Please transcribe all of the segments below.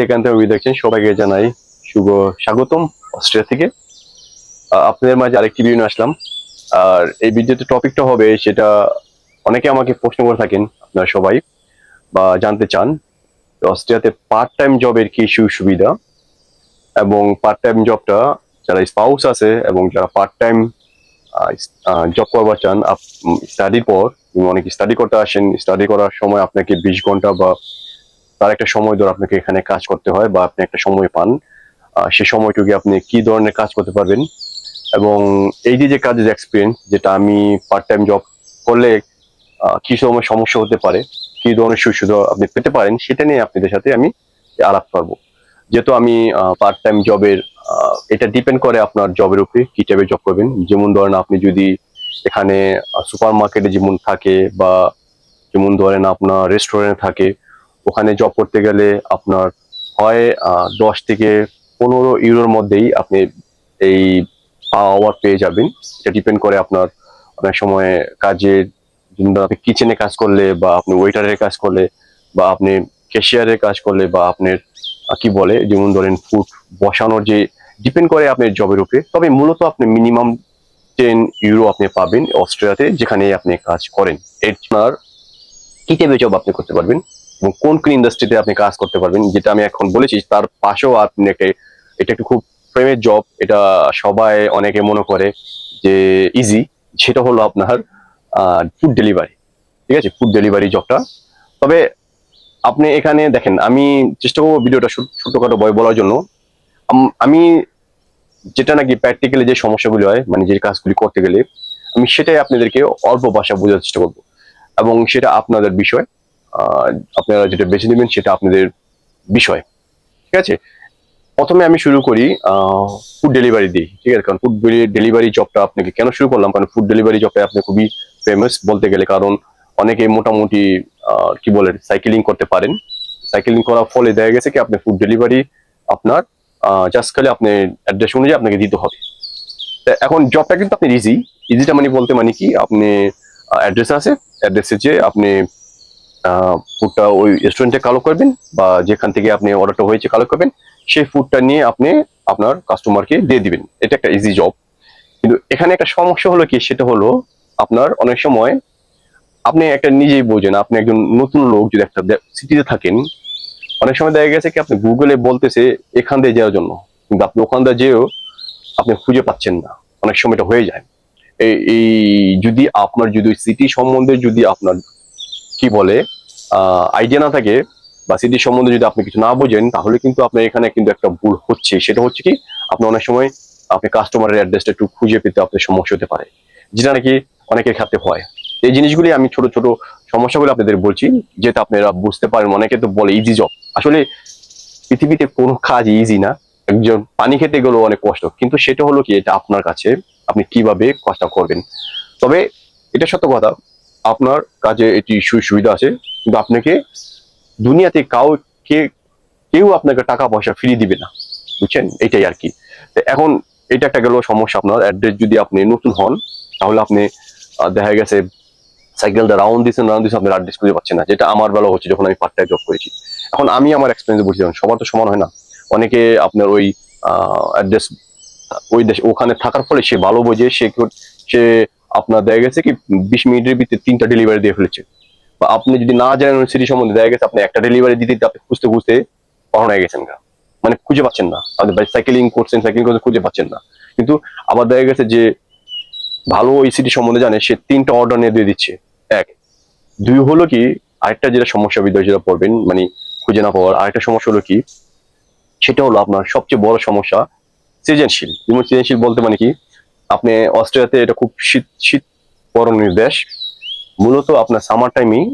সেখান থেকে দেখছেন। সবাইকে জানাই শুভ স্বাগতম অস্ট্রেলিয়া থেকে। আপনাদের মাঝে আরেকটি ভিডিও আসলাম। আর এই ভিডিওতে টপিকটা হবে সেটা অনেকে আমাকে প্রশ্ন করে থাকেন, আপনারা সবাই, বা জানতে চান অস্ট্রেলিয়াতে পার্ট টাইম জবের কি সুবিধা? এবং পার্ট টাইম জবটা যারা স্পাউস আছে এবং যারা পার্ট টাইম জব করবার চান স্টাডির পর, অনেক স্টাডি করতে আসেন স্টাডি করার সময় আপনাকে বিশ ঘণ্টা বা তার একটা সময় ধরে আপনাকে এখানে কাজ করতে হয় বা আপনি একটা সময় পান। সে সময়টুকু আপনি কি ধরনের কাজ করতে পারবেন? এবং এই যে যে কাজের এক্সপিরিয়েন্স যেটা আমি পার্ট টাইম জব করলে কি সময় সমস্যা হতে পারে, কি ধরনের সুবিধা আপনি পেতে পারেন, সেটা নিয়ে আপনাদের সাথে আমি আলাপ করব। যেহেতু আমি পার্ট টাইম জবের এটা ডিপেন্ড করে আপনার জবের উপরে, কি টাইপের জব করবেন। যেমন ধরেন আপনি যদি এখানে সুপার মার্কেটে যেমন থাকে বা যেমন ধরেন আপনার রেস্টুরেন্টে থাকে ওখানে জব করতে গেলে আপনার হয় দশ থেকে পনেরো ইউরোর মধ্যেই আপনি এই আওয়ার পেয়ে যাবেন। এটা ডিপেন্ড করে আপনার অনেক সময় কাজের কিচেনে কাজ করলে বা আপনি ওয়েটারের কাজ করলে বা আপনি ক্যাশিয়ারের কাজ করলে বা আপনার কি বলে, যেমন ধরেন ফুড বসানোর যে ডিপেন্ড করে আপনার জবের উপরে, তবে মূলত আপনি মিনিমাম টেন ইউরো আপনি পাবেন অস্ট্রেলিয়াতে যেখানে আপনি কাজ করেন। এর আপনার কি টাইপের জব আপনি করতে পারবেন? এবং কোন কোন ইন্ডাস্ট্রিতে আপনি কাজ করতে পারবেন, যেটা আমি এখন বলেছি, তার পাশেও আপনাকে এটা একটু খুব প্রেমের জব এটা সবাই অনেকে মনে করে যে ইজি সেটা হলো আপনার ফুড ডেলিভারি ঠিক আছে? ফুড ডেলিভারি জবটা তবে আপনি এখানে দেখেন, আমি চেষ্টা করব ভিডিওটা ছোট- ছোটখাটো বয় বলার জন্য। আমি যেটা নাকি প্র্যাকটিক্যালি যে সমস্যাগুলি হয় মানে যে কাজগুলি করতে গেলে, আমি সেটাই আপনাদেরকে অল্প ভাষা বোঝার চেষ্টা করব। এবং সেটা আপনাদের বিষয়। আপনারা যেটা বেছে নেবেন সেটা আপনাদের বিষয়। ঠিক আছে? প্রথমে আমি শুরু করি ফুড ডেলিভারি দিই ঠিক আছে? কারণ ফুড ডেলিভারি জবটা আপনাকে কেন শুরু করলাম? কারণ ফুড ডেলিভারি জবটা আপনি খুবই ফেমাস বলতে গেলে, কারণ অনেকে মোটামুটি কি বলে সাইকেলিং করতে পারেন। সাইকেলিং করার ফলে দেখা গেছে কি, আপনি ফুড ডেলিভারি আপনার জাস্ট খালি আপনি অ্যাড্রেস অনুযায়ী আপনাকে দিতে হবে। এখন জবটা কিন্তু আপনি ইজি ইজিটা মানে বলতে মানে কি, আপনি অ্যাড্রেস আছে। অ্যাড্রেসে যে আপনি ফুডটা ওই রেস্টুরেন্টে কালো করবেন বা যেখান থেকে আপনি অর্ডারটা হয়েছে কালো করবেন, সেই ফুডটা নিয়ে আপনি আপনার কাস্টমারকে দিয়ে দিবেন। এটা একটা ইজি জব কিন্তু এখানে একটা সমস্যা হলো কি? সেটা হলো আপনার অনেক সময় আপনি একটা নিজেই বোঝেন, আপনি একজন নতুন লোক, যদি একটা সিটিতে থাকেন, অনেক সময় দেখা গেছে কি, আপনি গুগলে বলতেছে এখান দিয়ে যাওয়ার জন্য। কিন্তু আপনি ওখান দিয়ে যেও আপনি খুঁজে পাচ্ছেন না। অনেক সময় এটা হয়ে যায়। এই যদি আপনার যদি সিটি সম্বন্ধে যদি আপনার কি বলে আইডিয়া না থাকে বা সিটি সম্বন্ধে যদি আপনি কিছু না বোঝেন, তাহলে কিন্তু আপনার এখানে কিন্তু একটা ভুল হচ্ছে। সেটা হচ্ছে কি, আপনি অনেক সময় আপনি কাস্টমারের অ্যাড্রেসটা একটু খুঁজে পেতে আপনার সমস্যা হতে পারে, যেটা নাকি অনেকের ক্ষেত্রে হয়। এই জিনিসগুলি আমি ছোট ছোট সমস্যাগুলো আপনাদের বলছি, যেটা আপনারা বুঝতে পারেন। অনেকে তো বলে ইজি জব আসলে পৃথিবীতে কোনো কাজ ইজি না। একজন পানি খেতে গেলেও অনেক কষ্ট। কিন্তু সেটা হলো কি, এটা আপনার কাছে আপনি কীভাবে কষ্ট করবেন? তবে এটা সত্য কথা আপনার কাজে এটি সুবিধা আছে। কিন্তু আপনাকে দুনিয়াতে কাউ কে কেউ আপনাকে টাকা পয়সা ফিরিয়ে দিবে না। বুঝছেন? এটাই আর কি। এখন এটা একটা গেল সমস্যা আপনার। অ্যাড্রেস যদি আপনি নতুন হন, তাহলে আপনি দেখা গেছে সাইকেলটা রাউন্ড দিচ্ছেন রাউন্ড দিচ্ছেন আপনার অ্যাড্রেস খুঁজে পাচ্ছেন না। যেটা আমার বেলা হচ্ছে যখন আমি পার্ট টাইম জব করেছি। এখন আমি আমার এক্সপিরিয়েন্স বলছি সবার তো সমান হয় না। অনেকে আপনার ওই অ্যাড্রেস ওই দেশ ওখানে থাকার ফলে সে ভালো বোঝে, সে সে আপনার দেখা গেছে কি, বিশ মিনিটের ভিতরে তিনটা ডেলিভারি দিয়ে ফেলেছে। বা আপনি যদি না জানেন সিটি সম্বন্ধে, দেখা গেছে আপনি একটা ডেলিভারি দিতে দিতে আপনি খুঁজতে খুঁজতে হয়ে গেছেন গা। মানে খুঁজে পাচ্ছেন না। আপনি সাইকেলিং করছেন সাইকেলিং করতে খুঁজে পাচ্ছেন না। কিন্তু আবার দেখা গেছে যে ভালো ওই সিটি সম্বন্ধে জানে, সে তিনটা অর্ডার নিয়ে দিয়ে দিচ্ছে। এক। দুই হলো কি, আরেকটা যেটা সমস্যা বিদ্যা যেটা পড়বেন মানে খুঁজে না পাওয়ার আরেকটা সমস্যা হলো কি, সেটা হলো আপনার সবচেয়ে বড় সমস্যা সৃজনশীল। যেমন সৃজনশীল বলতে মানে কি আপনি অস্ট্রেলিয়াতে এটা খুব শীত শীত পরনের দেশ মূলত আপনার সামার টাইমেই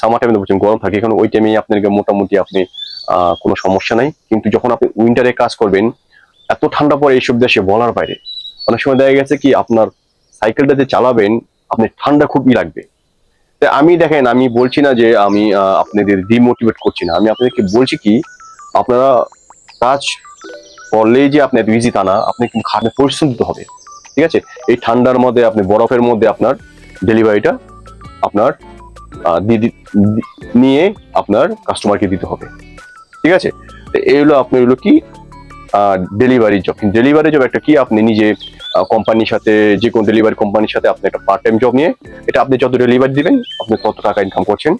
সামার টাইমে বলছেন গরম থাকে। এখন ওই টাইমেই আপনাকে মোটামুটি আপনি কোনো সমস্যা নাই। কিন্তু যখন আপনি উইন্টারে কাজ করবেন, এত ঠান্ডা পড়ে এইসব দেশে বলার বাইরে। অনেক সময় দেখা গেছে কি, আপনার সাইকেলটা যে চালাবেন আপনি ঠান্ডা খুবই লাগবে। তা আমি দেখেন, আমি বলছি না যে আমি আপনাদের ডিমোটিভেট করছি না। আমি আপনাদেরকে বলছি কি, আপনারা কাজ করলেই যে আপনি ইজি তা না আপনি খাটে পরিশ্রম দিতে হবে। ঠিক আছে? এই ঠান্ডার মধ্যে আপনি বরফের মধ্যে আপনার ডেলিভারিটা আপনার নিয়ে আপনার কাস্টমারকে দিতে হবে। ঠিক আছে? তো এই হলো আপনার হলো কি? ডেলিভারি জব ডেলিভারি জব একটা কি? আপনি নিজে কোম্পানির সাথে যে কোনো ডেলিভারি কোম্পানির সাথে আপনি একটা পার্ট টাইম জব নিয়ে এটা আপনি যত ডেলিভারি দিবেন আপনি তত টাকা ইনকাম করছেন।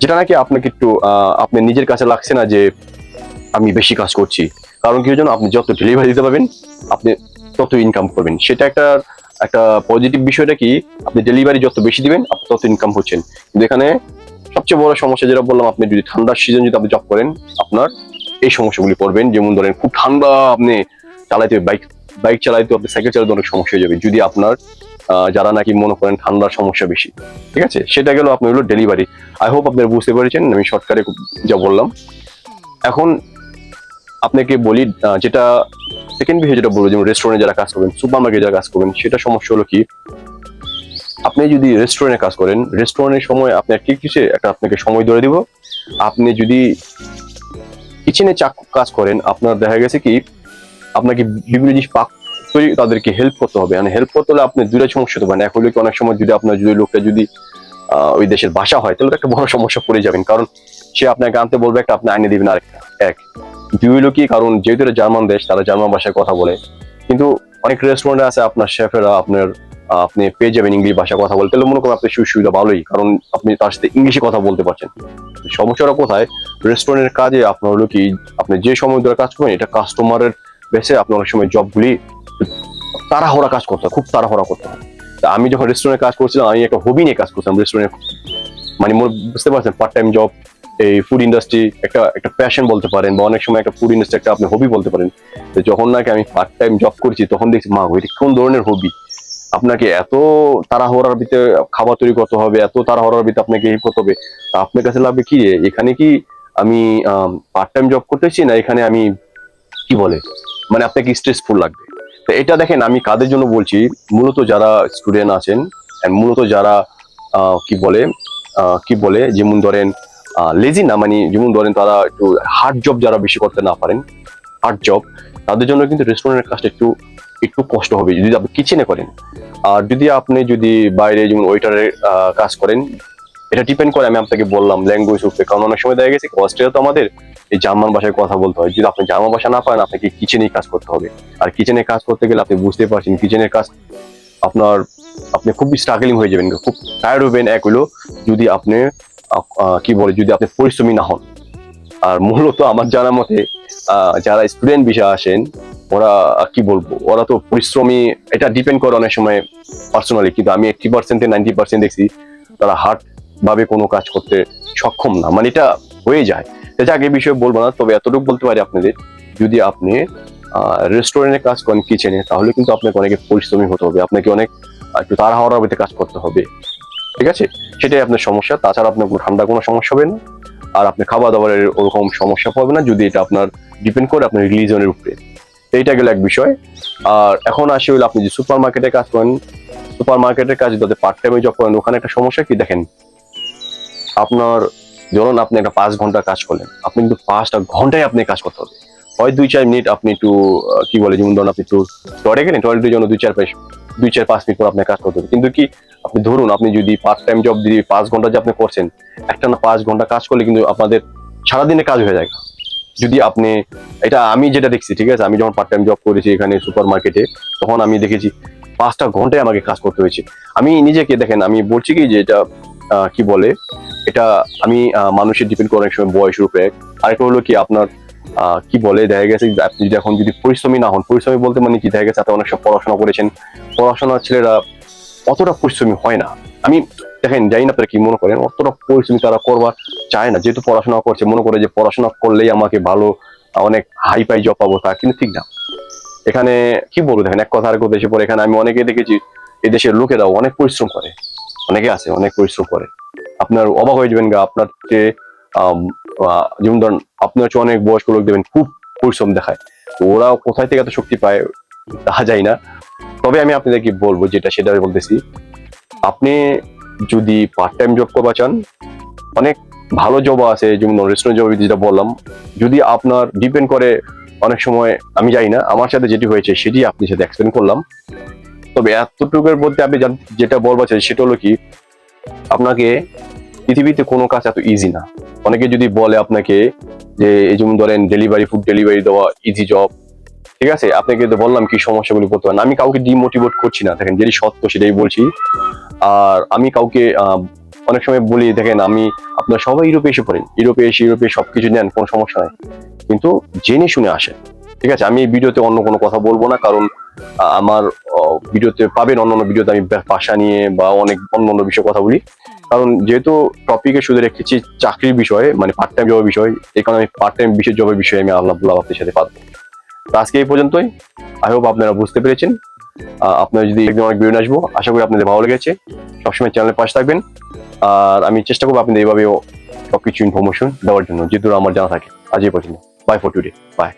যেটা নাকি আপনাকে একটু আহ, আপনার নিজের কাছে লাগছে না যে আমি বেশি কাজ করছি। কারণ কি জন্য আপনি যত ডেলিভারি দিতে পারবেন আপনি তত ইনকাম করবেন। সেটা একটা একটা পজিটিভ বিষয়টা কি, আপনি ডেলিভারি যত বেশি দিবেন, আপনি তত ইনকাম হচ্ছেন। কিন্তু এখানে সবচেয়ে বড় সমস্যা যেটা বললাম, আপনি যদি ঠান্ডার সিজন যদি আপনি জব করেন, আপনার এই সমস্যাগুলি পড়বেন। যেমন ধরেন, খুব ঠান্ডা আপনি চালাইতে বাইক বাইক চালাইতে, আপনি সাইকেল চালাতে অনেক সমস্যা হয়ে যাবে। যদি আপনার যারা নাকি মনে করেন ঠান্ডার সমস্যা বেশি, ঠিক আছে? সেটা গেল আপনি হলো ডেলিভারি আই হোপ আপনারা বুঝতে পেরেছেন, আমি শর্টকারে যা বললাম। এখন আপনাকে বলি যেটা সেকেন্ড বিষয় যেটা বলব, যেমন রেস্টুরেন্টে যারা কাজ করবেন সুপার মার্কেটে যারা কাজ করবেন, সেটা সমস্যা হলো কি, আপনি যদি রেস্টুরেন্টে কাজ করেন রেস্টুরেন্টের সময় আপনার কি কিসে, একটা আপনাকে সময় ধরে দিব। আপনি যদি কিচেনে কাজ করেন, আপনার দেখা গেছে কি, আপনাকে বিভিন্ন জিনিস পাক তৈরি তাদেরকে হেল্প করতে হবে। মানে হেল্প করতে হলে আপনি দুটো সমস্যা হতে পারেন এক হলো কি অনেক সময় যদি আপনার যদি লোকটা যদি ওই দেশের ভাষা হয়, তাহলে একটা বড় সমস্যা পড়ে যাবেন। কারণ সে আপনাকে আনতে বলবে একটা আপনি আনিয়ে দিবেন আরেকটা। এক। দুই কি কারণ যেহেতু এটা জার্মান দেশ, তারা জার্মান ভাষায় কথা বলে। কিন্তু অনেক রেস্টুরেন্টে আছে আপনার শেফেরা আপনার আপনি পেয়ে যাবেন ইংলিশ ভাষা কথা বলতে। মনে করেন আপনার সুবিধা ভালোই, কারণ আপনি তার সাথে ইংলিশে কথা বলতে পারছেন। সমস্যাটা কোথায়? রেস্টুরেন্টের কাজে আপনার হলো কি, আপনি যে সময় ধরে কাজ করবেন, এটা কাস্টমারের বেসে আপনার অনেক সময় জবগুলি তাড়াহড়া কাজ করতে হয়, খুব তাড়াহড়া করতে হয়। তা আমি যখন রেস্টুরেন্টে কাজ করছিলাম, আমি একটা হবি নিয়ে কাজ করছিলাম। রেস্টুরেন্টে মানে বুঝতে পারছেন পার্ট টাইম জব এই ফুড ইন্ডাস্ট্রি একটা একটা প্যাশন বলতে পারেন বা অনেক সময় একটা ফুড ইন্ডাস্ট্রি একটা আপনি হবি বলতে পারেন। তো যখন নাকি আমি পার্ট টাইম জব করছি, তখন দেখছি, মা, এটা কোন ধরনের হবি আপনাকে এত তাড়াহড়ার ভিতরে খাবার তৈরি করতে হবে, এত তাড়াহড়ার ভিতরে আপনাকে এই করতে হবে। তা আপনার কাছে লাগবে কি এখানে কি আমি পার্ট টাইম জব করতেছি না এখানে আমি, কি বলে মানে আপনাকে স্ট্রেসফুল লাগবে? তো এটা দেখেন, আমি কাদের জন্য বলছি, মূলত যারা স্টুডেন্ট আছেন মূলত যারা কি বলে কি বলে, যেমন ধরেন লেজি না মানে যেমন ধরেন তারা একটু হার্ড জব যারা বেশি করতে না পারেন হার্ড জব তাদের জন্য কিন্তু রেস্টুরেন্টের কাজটা একটু একটু কষ্ট হবে। যদি আপনি কিচেনে করেন, আর যদি আপনি যদি বাইরে যেমন ওয়েটারের কাজ করেন, এটা ডিপেন্ড করে, আমি আপনাকে বললাম ল্যাঙ্গুয়েজ উপরে। কারণ অনেক সময় দেখা গেছে অস্ট্রেলিয়া তো আমাদের এই জার্মান ভাষায় কথা বলতে হয়। যদি আপনি জার্মান ভাষা না পারেন, আপনাকে কিচেনেই কাজ করতে হবে। আর কিচেনে কাজ করতে গেলে আপনি বুঝতে পারছেন কিচেনের কাজ আপনার, আপনি খুব স্ট্রাগলিং হয়ে যাবেন, খুব টায়ার্ড হবেন। এক হলো যদি আপনি কি বলে, যদি আপনি পরিশ্রমী না হন। আর মূলত আমার জানা মতে যারা স্টুডেন্ট বিষয়ে আসেন, ওরা কি বলব, ওরা তো পরিশ্রমী, এটা ডিপেন্ড করে অনেক সময় পার্সোনালি কিন্তু আমি এইটটি পার্সেন্ট নাইনটি পার্সেন্ট দেখছি, তারা হার্ড ভাবে কোনো কাজ করতে সক্ষম না। মানে এটা হয়ে যায়। যাক এই বিষয়ে বলব না, তবে এতটুকু বলতে পারি আপনাদের, যদি আপনি রেস্টুরেন্টে কাজ করেন কিচেনে তাহলে কিন্তু আপনাকে অনেক পরিশ্রমী হতে হবে। আপনাকে অনেক একটু তাড়াহাড়ার ভিতরে কাজ করতে হবে। ঠিক আছে? সেটাই আপনার সমস্যা। তাছাড়া আপনার ঠান্ডা কোনো সমস্যা হবে না। আর আপনি খাওয়া দাওয়ারের ওরকম সমস্যা পাবে না যদি এটা আপনার ডিপেন্ড করে আপনার রিলিজনের উপরে। এইটা গেল এক বিষয়। আর এখন আসি হলো আপনি যে সুপার মার্কেটে কাজ করেন। সুপার মার্কেটের কাজ যদি পার্ট টাইমে জব করেন, ওখানে একটা সমস্যা কি দেখেন? আপনার ধরুন আপনি একটা পাঁচ ঘণ্টা কাজ করলেন। আপনি কিন্তু পাঁচটা ঘন্টায় আপনি কাজ করতে হবে। হয় দুই চার মিনিট আপনি একটু কি বলে, যেমন ধরুন আপনি একটু টয়লেটে গেলেন টয়লেটের জন্য দুই চার পাঁচ দুই চার, পাঁচ মিনিট পর আপনার কাজ করতে হবে। কিন্তু কি, আপনি ধরুন, আপনি যদি পার্ট টাইম জব দিয়ে পাঁচ ঘণ্টা যে আপনি করছেন, একটা না পাঁচ ঘণ্টা কাজ করলে কিন্তু আপনাদের সারাদিনে কাজ হয়ে যায়। যদি আপনি, এটা আমি যেটা দেখছি, ঠিক আছে, আমি যখন পার্ট টাইম জব করেছি এখানে সুপার মার্কেটে তখন আমি দেখেছি পাঁচটা ঘন্টায় আমাকে কাজ করতে হয়েছে। আমি নিজেকে দেখেন, আমি বলছি কি যে এটা কি বলে, এটা আমি মানুষের ডিপেন্ড করে অনেক সময় বয়সের উপরে। আরেকটা হলো কি, আপনার কি বলে, দেখা গেছে আপনি যদি এখন যদি পরিশ্রমী না হন, পরিশ্রমী বলতে মানে কি? দেখা গেছে আপনি অনেক সময় পড়াশোনা করেছেন। পড়াশোনার ছেলেরা অতটা পরিশ্রমী হয় না। আমি দেখেন, জানি না আপনারা কি মনে করেন, অতটা পরিশ্রমী তারা করবার চায় না। যেহেতু পড়াশোনা করছে, মনে করে যে পড়াশোনা করলেই আমাকে ভালো, অনেক হাই পাই জব পাবো তা, কিন্তু ঠিক না। এখানে কি বলব, দেখেন, এক কথা আর দেশে পরে এখানে আমি অনেকে দেখেছি, এই দেশের লোকেরাও অনেক পরিশ্রম করে। অনেকে আছে, অনেক পরিশ্রম করে। আপনার অবাক হয়ে যাবেন গা, আপনার যে যেমন ধরেন আপনার হচ্ছে অনেক বয়স্ক লোক দেবেন খুব পরিশ্রম দেখায়। তো ওরা কোথায় থেকে এত শক্তি পায়, তা যায় না। তবে আমি আপনাদেরকে বলব যেটা, সেটা বলতেছি। আপনি যদি পার্ট টাইম জব করবা চান, অনেক ভালো জব আছে, যেমন রেস্টুরেন্ট জব যেটা বললাম। যদি আপনার ডিপেন্ড করে, অনেক সময়, আমি জানি না, আমার সাথে যেটি হয়েছে, সেটি আপনার সাথে এক্সপ্লেন করলাম। তবে এতটুকুর মধ্যে আমি জান- যেটা বলব চাই, সেটা হলো কি, আপনাকে পৃথিবীতে কোনো কাজ এত ইজি না। অনেকে যদি বলে আপনাকে যে, এই যেমন ধরেন ডেলিভারি ফুড ডেলিভারি দেওয়া ইজি জব ঠিক আছে? আপনাকে তো বললাম কি সমস্যাগুলো করতে পারেন আমি কাউকে ডিমোটিভেট করছি না। দেখেন, যেটি সত্য সেটাই বলছি। আর আমি কাউকে অনেক সময় বলি, দেখেন, আমি আপনার সবাই ইউরোপে এসে পড়েন। ইউরোপে এসে ইউরোপে সবকিছু নেন, কোনো সমস্যা নাই। কিন্তু জেনে শুনে আসেন। ঠিক আছে? আমি এই ভিডিওতে অন্য কোনো কথা বলব না। কারণ আমার ভিডিওতে পাবেন অন্য অন্য ভিডিওতে আমি ভাষা নিয়ে বা অনেক অন্য অন্য বিষয়ে কথা বলি। কারণ যেহেতু টপিকে শুধু রেখেছি চাকরির বিষয়ে মানে পার্ট টাইম জবের বিষয় এই কারণে আমি পার্ট টাইম বিশেষ জবের বিষয়ে আমি আল্লাহ আপনার সাথে পারব। তো আজকে এই পর্যন্তই। আই হোপ আপনারা বুঝতে পেরেছেন। আপনারা যদি একদিন অনেক ভিডিও আসব, আশা করি আপনাদের ভালো লেগেছে। সবসময় চ্যানেলের পাশে থাকবেন। আর আমি চেষ্টা করব আপনাদের এইভাবেও সবকিছু ইনফরমেশন দেওয়ার জন্য, যেহেতু আমার জানা থাকে। আজ এই পর্যন্ত। By for today by